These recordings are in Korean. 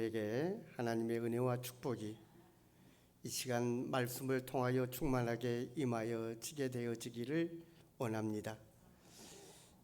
에게 하나님의 은혜와 축복이 이 시간 말씀을 통하여 충만하게 임하여 지게 되어지기를 원합니다.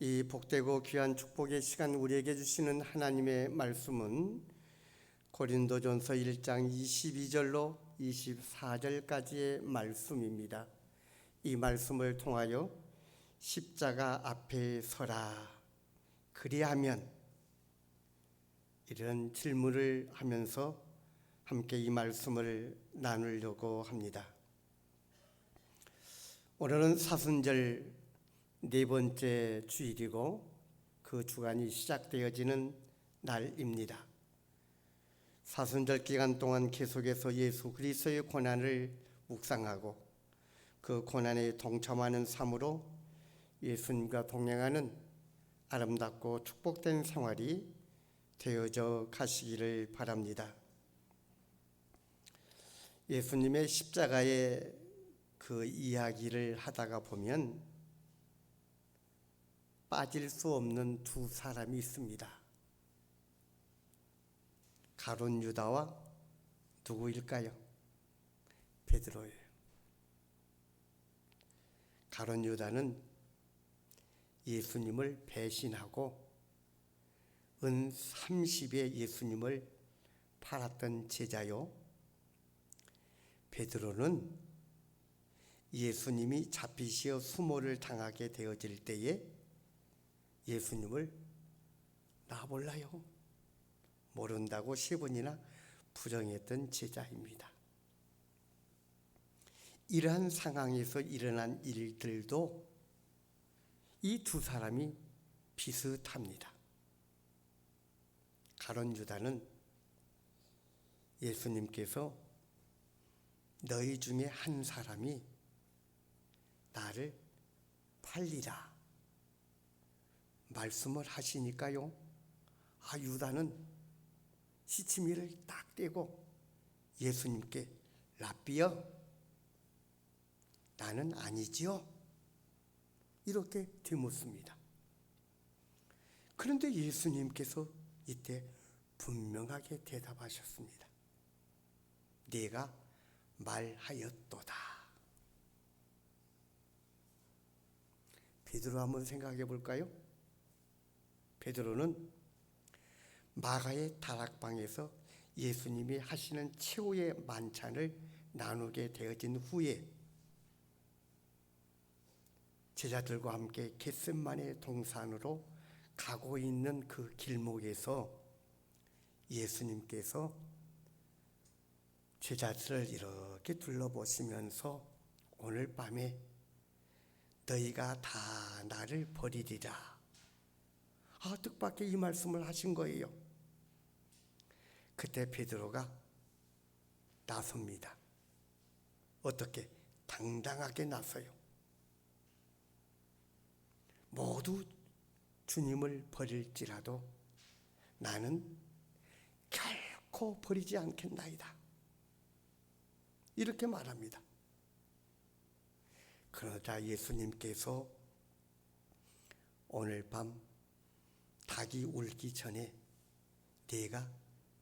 이 복되고 귀한 축복의 시간 우리에게 주시는 하나님의 말씀은 고린도전서 1장 22절로 24절까지의 말씀입니다. 이 말씀을 통하여 십자가 앞에 서라 그리하면 이런 질문을 하면서 함께 이 말씀을 나누려고 합니다. 오늘은 사순절 네 번째 주일이고 그 주간이 시작되어지는 날입니다. 사순절 기간 동안 계속해서 예수 그리스도의 고난을 묵상하고 그 고난에 동참하는 삶으로 예수님과 동행하는 아름답고 축복된 생활이 되어져 가시기를 바랍니다. 예수님의 십자가의 그 이야기를 하다가 보면 빠질 수 없는 두 사람이 있습니다. 가론 유다와 누구일까요? 베드로예요. 가론 유다는 예수님을 배신하고 은 30에 예수님을 팔았던 제자요. 베드로는 예수님이 잡히시어 수모를 당하게 되어질 때에 예수님을 나 몰라요. 모른다고 세 번이나 부정했던 제자입니다. 이러한 상황에서 일어난 일들도 이 두 사람이 비슷합니다. 가론 유다는 예수님께서 너희 중에 한 사람이 나를 팔리라 말씀을 하시니까요. 아 유다는 시치미를 딱 떼고 예수님께 라비여 나는 아니지요. 이렇게 되묻습니다. 그런데 예수님께서 이때 분명하게 대답하셨습니다. 네가 말하였도다. 베드로 한번 생각해 볼까요? 베드로는 마가의 다락방에서 예수님이 하시는 최후의 만찬을 나누게 되어진 후에 제자들과 함께 겟셋만의 동산으로 가고 있는 그 길목에서 예수님께서 제자들을 이렇게 둘러보시면서 오늘 밤에 너희가 다 나를 버리리라. 아, 뜻밖의 이 말씀을 하신 거예요. 그때 베드로가 나섭니다. 어떻게? 당당하게 나서요. 모두 주님을 버릴지라도 나는 결코 버리지 않겠나이다. 이렇게 말합니다. 그러자 예수님께서 오늘 밤 닭이 울기 전에 내가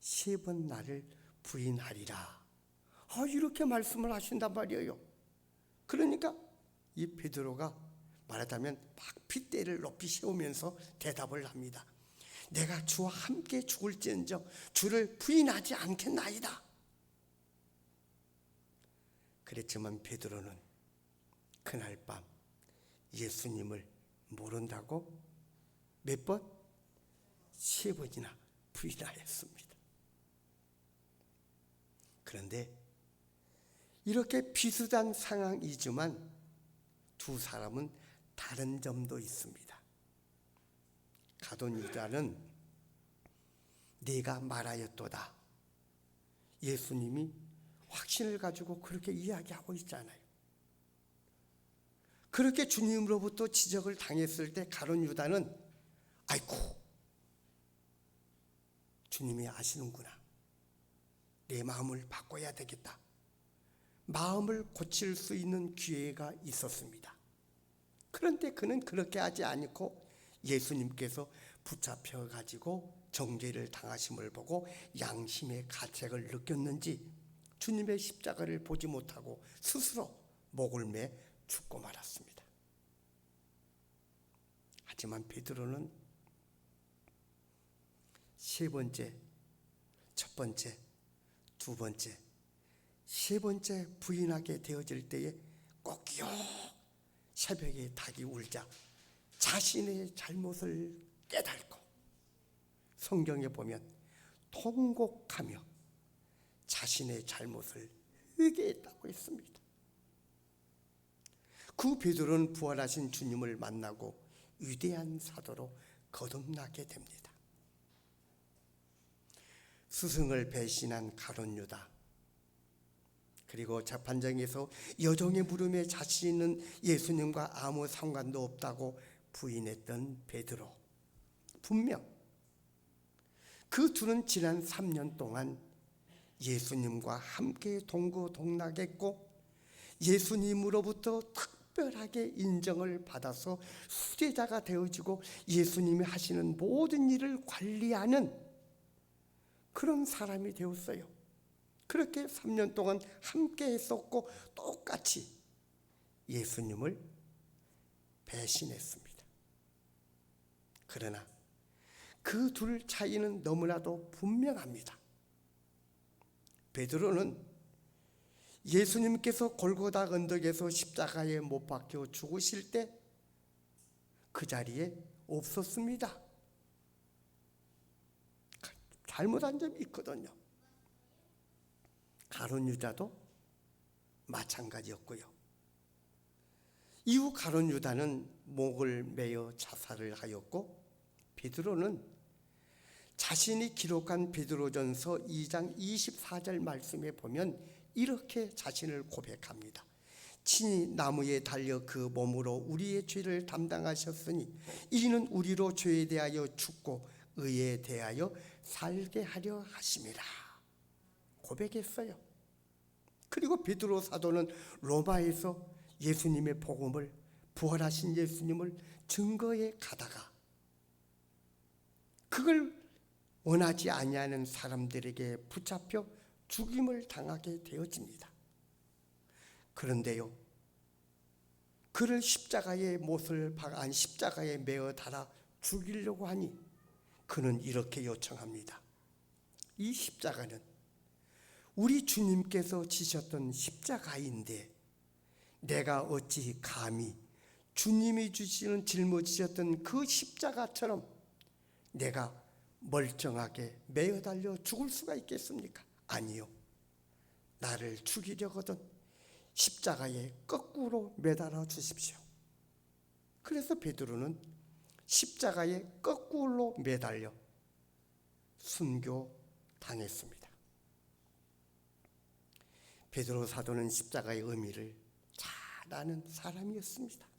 세 번 나를 부인하리라. 아, 이렇게 말씀을 하신단 말이에요. 그러니까 이 베드로가 말하자면 막 핏대를 높이 세우면서 대답을 합니다. 내가 주와 함께 죽을지언정 주를 부인하지 않겠나이다. 그랬지만 베드로는 그날 밤 예수님을 모른다고 몇 번? 세 번이나 부인하였습니다. 그런데 이렇게 비슷한 상황이지만 두 사람은 다른 점도 있습니다. 가돈 유다는 네가 말하였도다. 예수님이 확신을 가지고 그렇게 이야기하고 있잖아요. 그렇게 주님으로부터 지적을 당했을 때 가론 유다는 아이고 주님이 아시는구나. 내 마음을 바꿔야 되겠다. 마음을 고칠 수 있는 기회가 있었습니다. 그런데 그는 그렇게 하지 않고 예수님께서 붙잡혀 가지고 정죄를 당하심을 보고 양심의 가책을 느꼈는지 주님의 십자가를 보지 못하고 스스로 목을 매 죽고 말았습니다. 하지만 베드로는 세 번째, 첫 번째, 두 번째, 세 번째 부인하게 되어질 때에 꼭요 새벽에 닭이 울자 자신의 잘못을 깨닫고 성경에 보면 통곡하며 자신의 잘못을 회개했다고 했습니다. 그 베드로는 부활하신 주님을 만나고 위대한 사도로 거듭나게 됩니다. 스승을 배신한 가론 유다 그리고 재판장에서 여종의 물음에 자신 있는 예수님과 아무 상관도 없다고 부인했던 베드로 분명 그 둘은 지난 3년 동안 예수님과 함께 동거동락했고 예수님으로부터 특별하게 인정을 받아서 수제자가 되어지고 예수님이 하시는 모든 일을 관리하는 그런 사람이 되었어요. 그렇게 3년 동안 함께 했었고 똑같이 예수님을 배신했습니다. 그러나 그 둘 차이는 너무나도 분명합니다. 베드로는 예수님께서 골고다 언덕에서 십자가에 못 박혀 죽으실 때 그 자리에 없었습니다. 잘못한 점이 있거든요. 가론 유다도 마찬가지였고요. 이후 가론 유다는 목을 매어 자살을 하였고 베드로는 자신이 기록한 베드로전서 2장 24절 말씀에 보면 이렇게 자신을 고백합니다. 친히 나무에 달려 그 몸으로 우리의 죄를 담당하셨으니 이는 우리로 죄에 대하여 죽고 의에 대하여 살게 하려 하심이라. 고백했어요. 그리고 베드로 사도는 로마에서 예수님의 복음을 부활하신 예수님을 증거해 가다가 그걸 원하지 아니하는 사람들에게 붙잡혀 죽임을 당하게 되어집니다. 그런데요. 그를 십자가에 못을 박아 십자가에 매어 달아 죽이려고 하니 그는 이렇게 요청합니다. 이 십자가는 우리 주님께서 지셨던 십자가인데 내가 어찌 감히 주님이 주시는 짊어지셨던 그 십자가처럼 내가 멀쩡하게 매어 달려 죽을 수가 있겠습니까? 아니요. 나를 죽이려거든 십자가에 거꾸로 매달아 주십시오. 그래서 베드로는 십자가에 거꾸로 매달려 순교 당했습니다. 베드로 사도는 십자가의 의미를 잘 아는 사람이었습니다.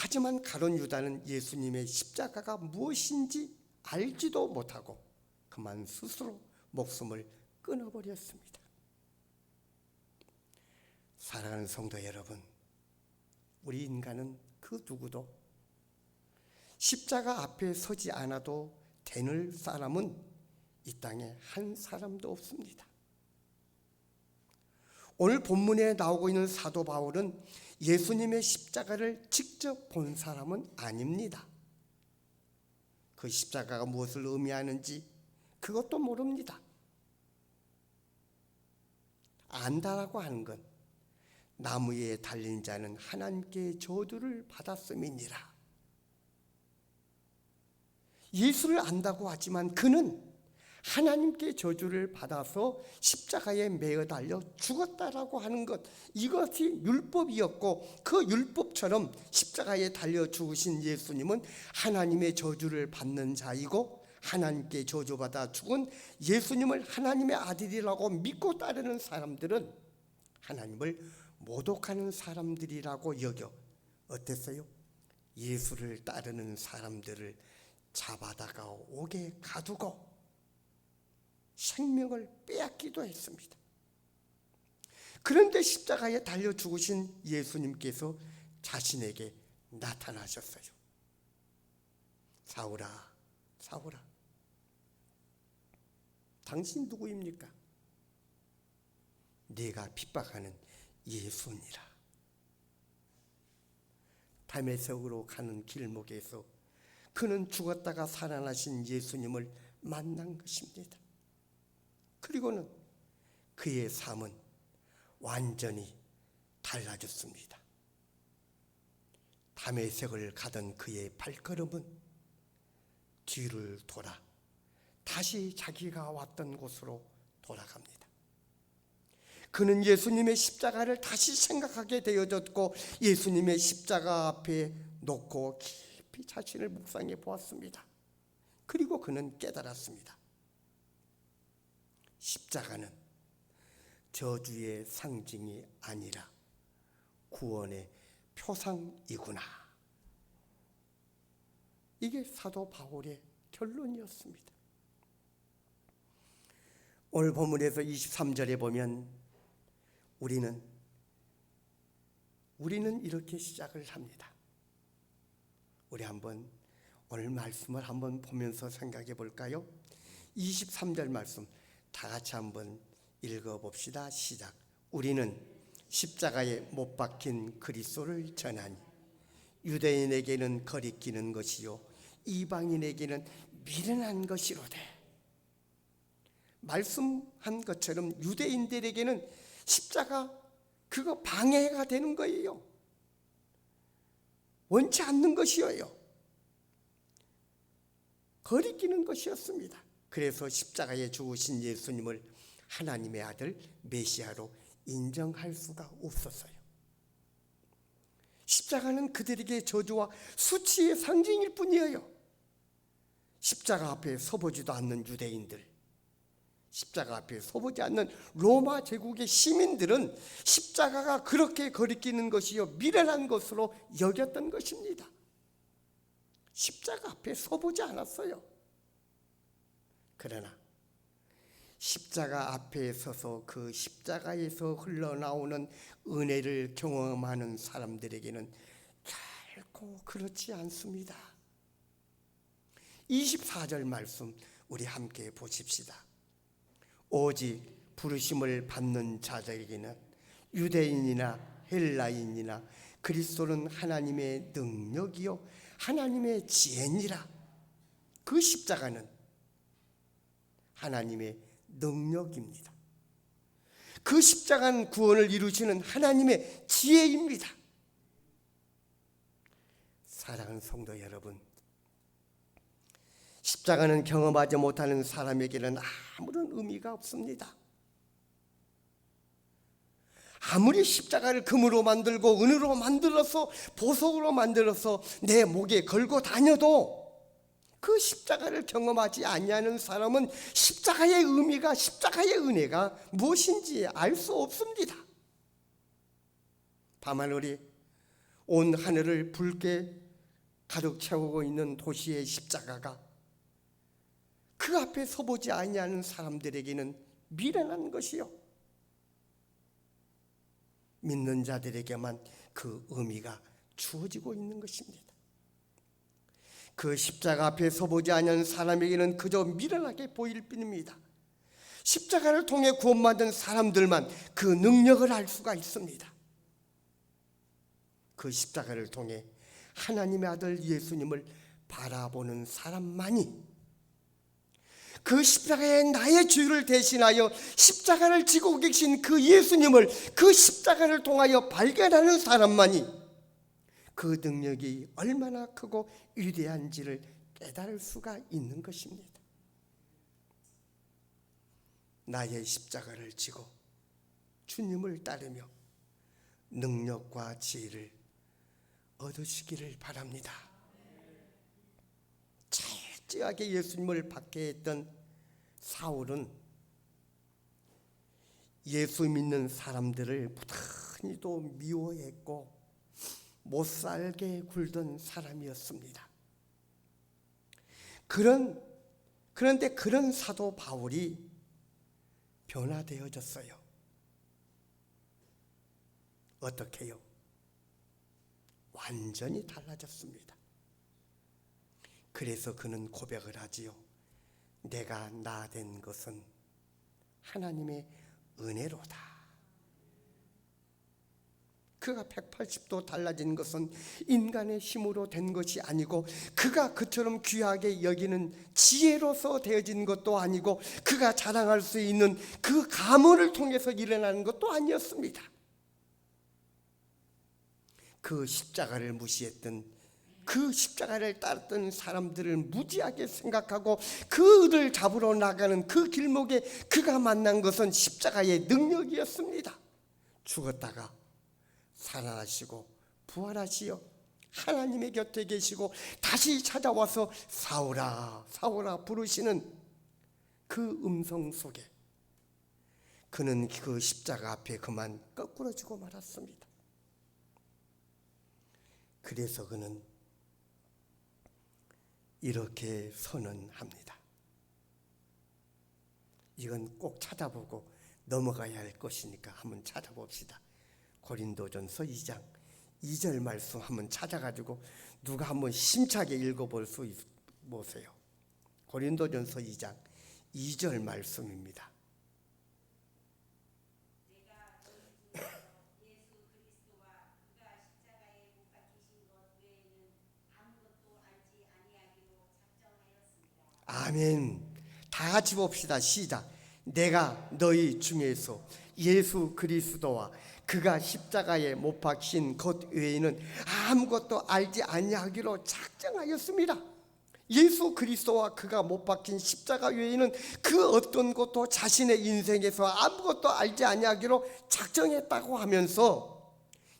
하지만 가론 유다는 예수님의 십자가가 무엇인지 알지도 못하고 그만 스스로 목숨을 끊어버렸습니다. 사랑하는 성도 여러분, 우리 인간은 그 누구도 십자가 앞에 서지 않아도 되는 사람은 이 땅에 한 사람도 없습니다. 오늘 본문에 나오고 있는 사도 바울은 예수님의 십자가를 직접 본 사람은 아닙니다. 그 십자가가 무엇을 의미하는지 그것도 모릅니다. 안다라고 하는 건 나무에 달린 자는 하나님께 저주를 받았음이니라. 예수를 안다고 하지만 그는 하나님께 저주를 받아서 십자가에 매어 달려 죽었다라고 하는 것 이것이 율법이었고 그 율법처럼 십자가에 달려 죽으신 예수님은 하나님의 저주를 받는 자이고 하나님께 저주받아 죽은 예수님을 하나님의 아들이라고 믿고 따르는 사람들은 하나님을 모독하는 사람들이라고 여겨 어땠어요? 예수를 따르는 사람들을 잡아다가 옥에 가두고 생명을 빼앗기도 했습니다. 그런데 십자가에 달려 죽으신 예수님께서 자신에게 나타나셨어요. 사울아, 사울아, 당신 누구입니까? 네가 핍박하는 예수니라. 담에색으로 가는 길목에서 그는 죽었다가 살아나신 예수님을 만난 것입니다. 그리고는 그의 삶은 완전히 달라졌습니다. 담에색을 가던 그의 발걸음은 뒤를 돌아 다시 자기가 왔던 곳으로 돌아갑니다. 그는 예수님의 십자가를 다시 생각하게 되어졌고 예수님의 십자가 앞에 놓고 깊이 자신을 묵상해 보았습니다. 그리고 그는 깨달았습니다. 십자가는 저주의 상징이 아니라 구원의 표상이구나. 이게 사도 바울의 결론이었습니다. 오늘 본문에서 23절에 보면 우리는 우리는 이렇게 시작을 합니다. 우리 한번 오늘 말씀을 한번 보면서 생각해 볼까요? 23절 말씀 다 같이 한번 읽어 봅시다. 시작. 우리는 십자가에 못 박힌 그리스도를 전하니 유대인에게는 거리끼는 것이요 이방인에게는 미련한 것이로되 말씀한 것처럼 유대인들에게는 십자가 그거 방해가 되는 거예요. 원치 않는 것이어요. 거리끼는 것이었습니다. 그래서 십자가에 죽으신 예수님을 하나님의 아들 메시아로 인정할 수가 없었어요. 십자가는 그들에게 저주와 수치의 상징일 뿐이에요. 십자가 앞에 서보지도 않는 유대인들, 십자가 앞에 서보지 않는 로마 제국의 시민들은 십자가가 그렇게 거리끼는 것이요 미련한 것으로 여겼던 것입니다. 십자가 앞에 서보지 않았어요. 그러나 십자가 앞에 서서 그 십자가에서 흘러나오는 은혜를 경험하는 사람들에게는 결코 그렇지 않습니다. 24절 말씀 우리 함께 보십시다. 오직 부르심을 받는 자들에게는 유대인이나 헬라인이나 그리스도는 하나님의 능력이요 하나님의 지혜니라. 그 십자가는 하나님의 능력입니다. 그 십자가는 구원을 이루시는 하나님의 지혜입니다. 사랑하는 성도 여러분, 십자가는 경험하지 못하는 사람에게는 아무런 의미가 없습니다. 아무리 십자가를 금으로 만들고 은으로 만들어서 보석으로 만들어서 내 목에 걸고 다녀도 그 십자가를 경험하지 아니하는 사람은 십자가의 의미가 십자가의 은혜가 무엇인지 알 수 없습니다. 밤하늘이 온 하늘을 붉게 가득 채우고 있는 도시의 십자가가 그 앞에 서보지 아니하는 사람들에게는 미련한 것이요. 믿는 자들에게만 그 의미가 주어지고 있는 것입니다. 그 십자가 앞에 서보지 않은 사람에게는 그저 미련하게 보일 뿐입니다. 십자가를 통해 구원받은 사람들만 그 능력을 알 수가 있습니다. 그 십자가를 통해 하나님의 아들 예수님을 바라보는 사람만이 그 십자가에 나의 죄를 대신하여 십자가를 지고 계신 그 예수님을 그 십자가를 통하여 발견하는 사람만이 그 능력이 얼마나 크고 위대한지를 깨달을 수가 있는 것입니다. 나의 십자가를 지고 주님을 따르며 능력과 지혜를 얻으시기를 바랍니다. 철저하게 예수님을 받게 했던 사울은 예수 믿는 사람들을 부단히도 미워했고 못 살게 굴던 사람이었습니다. 그런 그런데 그런 사도 바울이 변화되어졌어요. 어떻게요? 완전히 달라졌습니다. 그래서 그는 고백을 하지요. 내가 나 된 것은 하나님의 은혜로다. 그가 180도 달라진 것은 인간의 힘으로 된 것이 아니고 그가 그처럼 귀하게 여기는 지혜로서 되어진 것도 아니고 그가 자랑할 수 있는 그 가문을 통해서 일어나는 것도 아니었습니다. 그 십자가를 무시했던 그 십자가를 따랐던 사람들을 무지하게 생각하고 그를 잡으러 나가는 그 길목에 그가 만난 것은 십자가의 능력이었습니다. 죽었다가 살아나시고 부활하시어 하나님의 곁에 계시고 다시 찾아와서 사오라 사오라 부르시는 그 음성 속에 그는 그 십자가 앞에 그만 거꾸러지고 말았습니다. 그래서 그는 이렇게 선언합니다. 이건 꼭 찾아보고 넘어가야 할 것이니까 한번 찾아봅시다. 고린도전서 2장 2절 말씀 한번 찾아가지고 누가 한번 심차게 읽어볼 수 있, 보세요. 고린도전서 2장 2절 말씀입니다. 아멘. 다 같이 봅시다. 시작. 내가 너희 중에서 예수 그리스도와 그가 십자가에 못 박힌 것 외에는 아무것도 알지 아니하기로 작정하였습니다. 예수 그리스도와 그가 못 박힌 십자가 외에는 그 어떤 것도 자신의 인생에서 아무것도 알지 아니하기로 작정했다고 하면서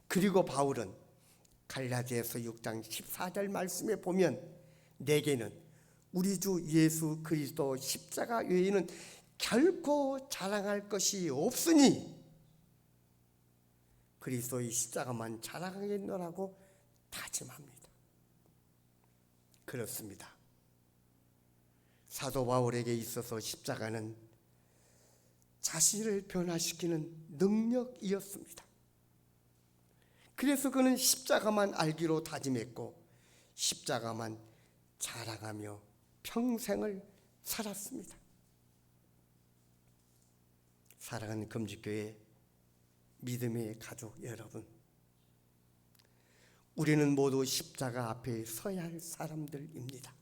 그리고 바울은 갈라디아서 6장 14절 말씀에 보면 내게는 우리 주 예수 그리스도 십자가 외에는 결코 자랑할 것이 없으니 그리스도의 십자가만 자랑하겠노라고 다짐합니다. 그렇습니다. 사도 바울에게 있어서 십자가는 자신을 변화시키는 능력이었습니다. 그래서 그는 십자가만 알기로 다짐했고 십자가만 자랑하며 평생을 살았습니다. 사랑하는 금지교회 믿음의 가족 여러분, 우리는 모두 십자가 앞에 서야 할 사람들입니다.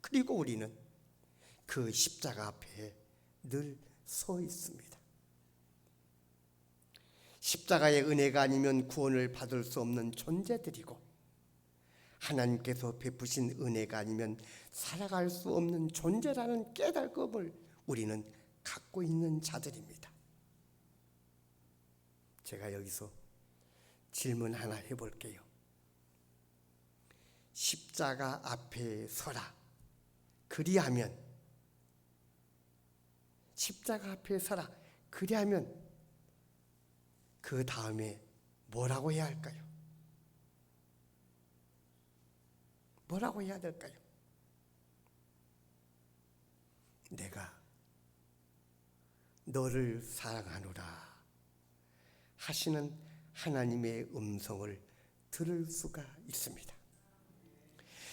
그리고 우리는 그 십자가 앞에 늘 서 있습니다. 십자가의 은혜가 아니면 구원을 받을 수 없는 존재들이고 하나님께서 베푸신 은혜가 아니면 살아갈 수 없는 존재라는 깨달음을 우리는 갖고 있는 자들입니다. 제가 여기서 질문 하나 해볼게요. 십자가 앞에 서라. 그리하면 십자가 앞에 서라. 그리하면 그 다음에 뭐라고 해야 할까요? 뭐라고 해야 될까요? 내가 너를 사랑하노라 하시는 하나님의 음성을 들을 수가 있습니다.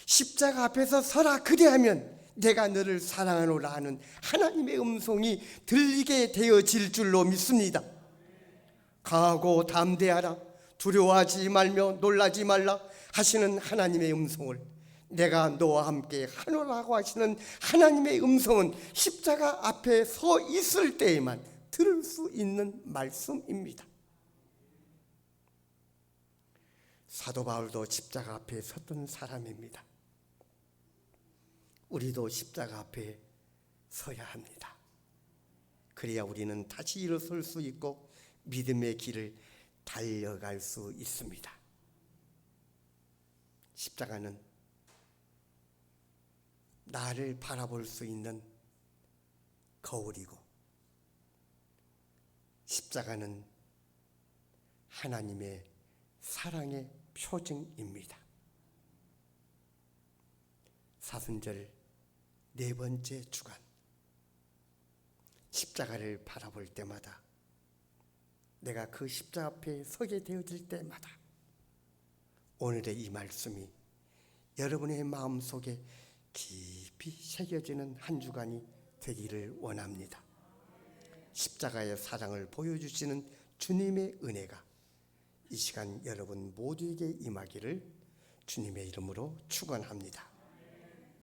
십자가 앞에서 서라 그리하면 내가 너를 사랑하노라 하는 하나님의 음성이 들리게 되어질 줄로 믿습니다. 강하고 담대하라 두려워하지 말며 놀라지 말라 하시는 하나님의 음성을 내가 너와 함께 하노라고 하시는 하나님의 음성은 십자가 앞에 서 있을 때에만 들을 수 있는 말씀입니다. 사도 바울도 십자가 앞에 섰던 사람입니다. 우리도 십자가 앞에 서야 합니다. 그래야 우리는 다시 일어설 수 있고 믿음의 길을 달려갈 수 있습니다. 십자가는 나를 바라볼 수 있는 거울이고 십자가는 하나님의 사랑의 표징입니다. 사순절 네 번째 주간 십자가를 바라볼 때마다 내가 그 십자가 앞에 서게 되어질 때마다 오늘의 이 말씀이 여러분의 마음 속에 깊이 새겨지는 한 주간이 되기를 원합니다. 십자가의 사랑을 보여주시는 주님의 은혜가 이 시간 여러분 모두에게 임하기를 주님의 이름으로 축원합니다.